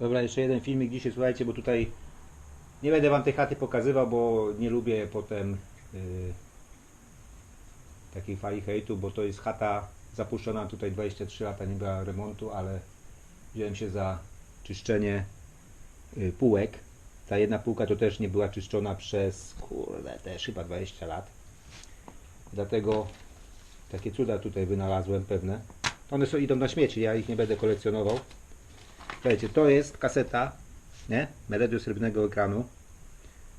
Dobra, jeszcze jeden filmik dzisiaj, słuchajcie, bo tutaj nie będę wam tej chaty pokazywał, bo nie lubię potem yy, takiej fali hejtu, bo to jest chata zapuszczona tutaj 23 lata, nie była remontu, ale wziąłem się za czyszczenie yy, półek. Ta jedna półka to też nie była czyszczona przez, kurde, też chyba 20 lat. Dlatego takie cuda tutaj wynalazłem pewne. One są, idą na śmieci, ja ich nie będę kolekcjonował. Słuchajcie, to jest kaseta, nie? Melodiu srebrnego ekranu,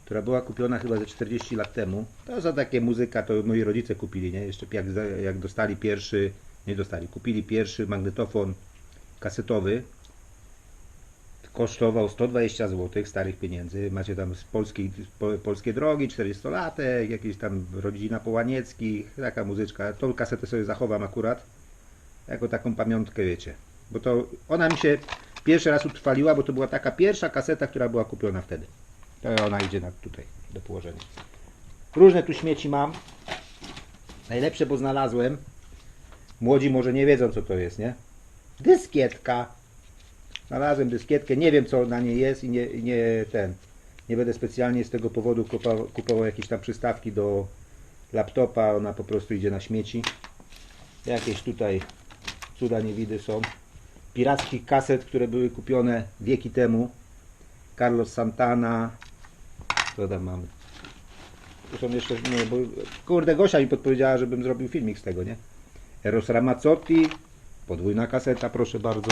która była kupiona chyba ze 40 lat temu. To za takie muzyka, to moi rodzice kupili, nie? Jeszcze jak, jak dostali pierwszy, nie dostali, kupili pierwszy magnetofon kasetowy. Kosztował 120 zł starych pieniędzy. Macie tam z polskiej, po, polskie drogi, 40-latek, jakieś tam rodzina Połanieckich, taka muzyczka. Tą kasetę sobie zachowam akurat jako taką pamiątkę, wiecie. Bo to ona mi się pierwszy raz utrwaliła, bo to była taka pierwsza kaseta, która była kupiona wtedy. To ona idzie na tutaj do położenia. Różne tu śmieci mam. Najlepsze, bo znalazłem. Młodzi może nie wiedzą, co to jest, nie? Dyskietka. Znalazłem dyskietkę, nie wiem co na niej jest i nie, nie ten. Nie będę specjalnie z tego powodu kupował, kupował jakieś tam przystawki do laptopa, ona po prostu idzie na śmieci. Jakieś tutaj cuda niewidy są. Pirackich kaset, które były kupione wieki temu. Carlos Santana. Co tam mamy? Tu są jeszcze, nie, bo kurde Gosia mi podpowiedziała, żebym zrobił filmik z tego, nie? Eros Ramazzotti. Podwójna kaseta, proszę bardzo.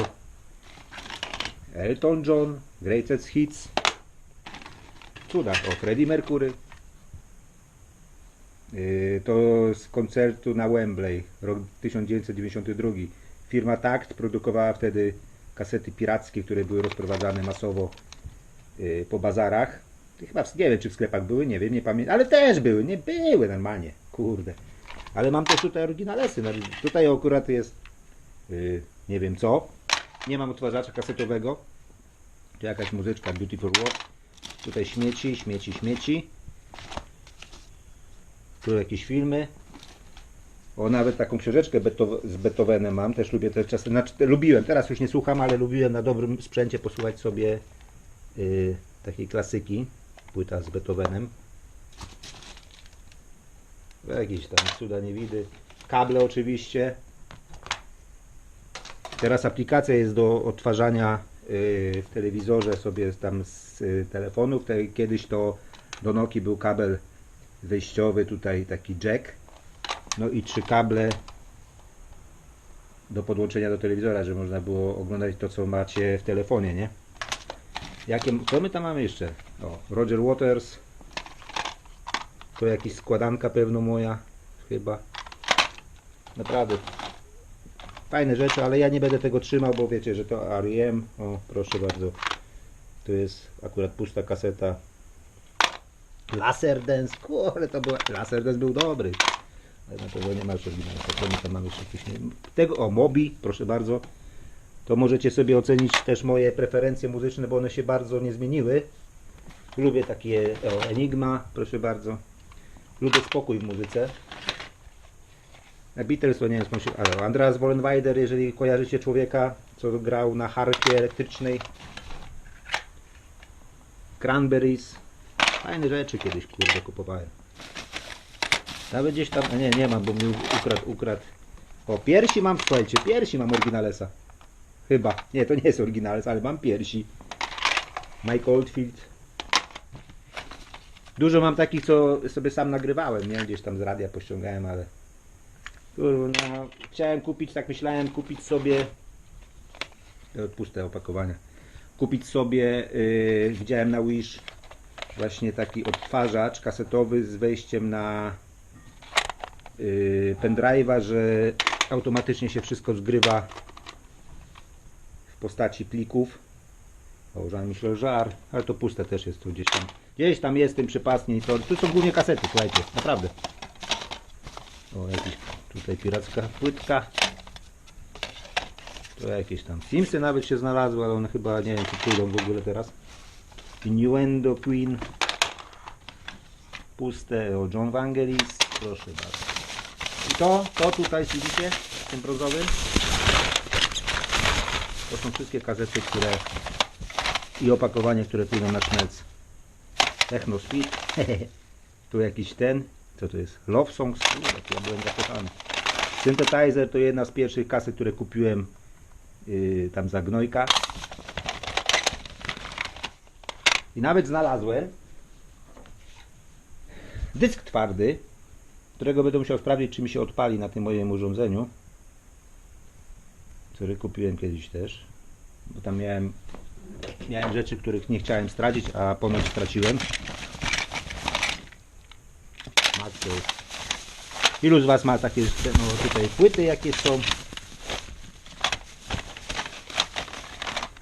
Elton John, Greatest Hits. Cuda, o Freddie Mercury. Yy, To z koncertu na Wembley, rok 1992. Firma Takt produkowała wtedy kasety pirackie, które były rozprowadzane masowo yy, po bazarach. Chyba nie wiem, czy w sklepach były, nie wiem, nie pamiętam, ale też były, nie były normalnie, kurde. Ale mam też tutaj oryginalesy. no, Tutaj akurat jest yy, nie wiem co. Nie mam odtwarzacza kasetowego. Tu jakaś muzyczka Beautiful World. Tutaj śmieci, śmieci, śmieci. Tu jakieś filmy. O, nawet taką książeczkę z Beethovenem mam. Też lubię te czasy. Znaczy, lubiłem, teraz już nie słucham, ale lubiłem na dobrym sprzęcie posłuchać sobie yy, takiej klasyki. Płyta z Beethovenem. Jakieś tam cuda niewidy. Kable oczywiście. Teraz aplikacja jest do odtwarzania yy, w telewizorze sobie tam z y, telefonów. Te, kiedyś to do Nokii był kabel wyjściowy, tutaj taki jack. No i trzy kable do podłączenia do telewizora, żeby można było oglądać to, co macie w telefonie, nie? Jakie, co my tam mamy jeszcze? O, Roger Waters. To jakaś składanka pewno moja, chyba. Naprawdę fajne rzeczy, ale ja nie będę tego trzymał, bo wiecie, że to R.E.M. O, proszę bardzo. Tu jest akurat pusta kaseta. Laserdance, kurde, to była... Laserdance był dobry. Na pewno nie ma oryginalnego. Tam mamy jeszcze nie- Tego, o, Mobi, proszę bardzo. To możecie sobie ocenić też moje preferencje muzyczne, bo one się bardzo nie zmieniły. Lubię takie, o, Enigma, proszę bardzo. Lubię spokój w muzyce. Beatles to nie skąd się... Ale Andreas Wollenweider, jeżeli kojarzycie człowieka, co grał na harfie elektrycznej. Cranberries. Fajne rzeczy kiedyś, kurde, kupowałem. Nawet gdzieś tam... a Nie, nie mam, bo mi ukradł, ukradł. O, piersi mam, słuchajcie, piersi mam oryginalesa. Chyba. Nie, to nie jest oryginales, ale mam piersi. Mike Oldfield. Dużo mam takich, co sobie sam nagrywałem, nie? Gdzieś tam z radia pościągałem, ale... Kurwa, no, chciałem kupić, tak myślałem, kupić sobie. Odpuszczę opakowania. Kupić sobie, yy, widziałem na Wish właśnie taki odtwarzacz kasetowy z wejściem na pendrive'a, że automatycznie się wszystko zgrywa w postaci plików. Żal myślę, żar, ale to puste też jest tu gdzieś tam. Gdzieś tam jest tym przypasnie to. Tu są głównie kasety, słuchajcie, naprawdę. O, jakiś tutaj piracka płytka. To jakieś tam Simsy nawet się znalazły, ale one chyba nie wiem czy pójdą w ogóle teraz. Innuendo Queen. Puste o John Vangelis. Proszę bardzo. I to, to tutaj widzicie, tym brązowym. To są wszystkie kazety, które i opakowania, które pójdą na szmelc. Techno Speed. tu jakiś ten, co to jest? Love Songs. To ja byłem zakochany. Synthesizer to jedna z pierwszych kasy, które kupiłem yy, tam za gnojka. I nawet znalazłem dysk twardy, którego będę musiał sprawdzić, czy mi się odpali na tym moim urządzeniu. Który kupiłem kiedyś też. Bo tam miałem, miałem rzeczy, których nie chciałem stracić, a ponoć straciłem. Ilu z Was ma takie no, tutaj płyty, jakie są?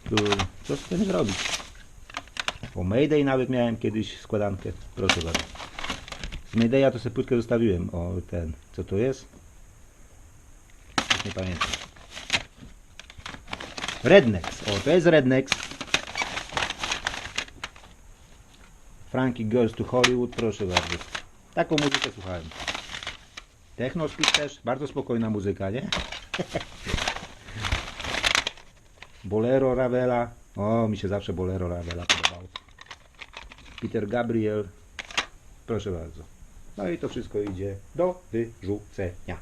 Tu, co z tym zrobić? O Mayday nawet miałem kiedyś składankę. Proszę bardzo. Maydaya to sobie płytkę zostawiłem. O ten, co to jest? Nie pamiętam. Rednex. O, to jest Rednex. Frankie Goes to Hollywood, proszę bardzo. Taką muzykę słuchałem. Techno Speed też, bardzo spokojna muzyka, nie? Bolero Ravela. O, mi się zawsze Bolero Ravela podobało. Peter Gabriel. Proszę bardzo. No i to wszystko idzie do wyrzucenia.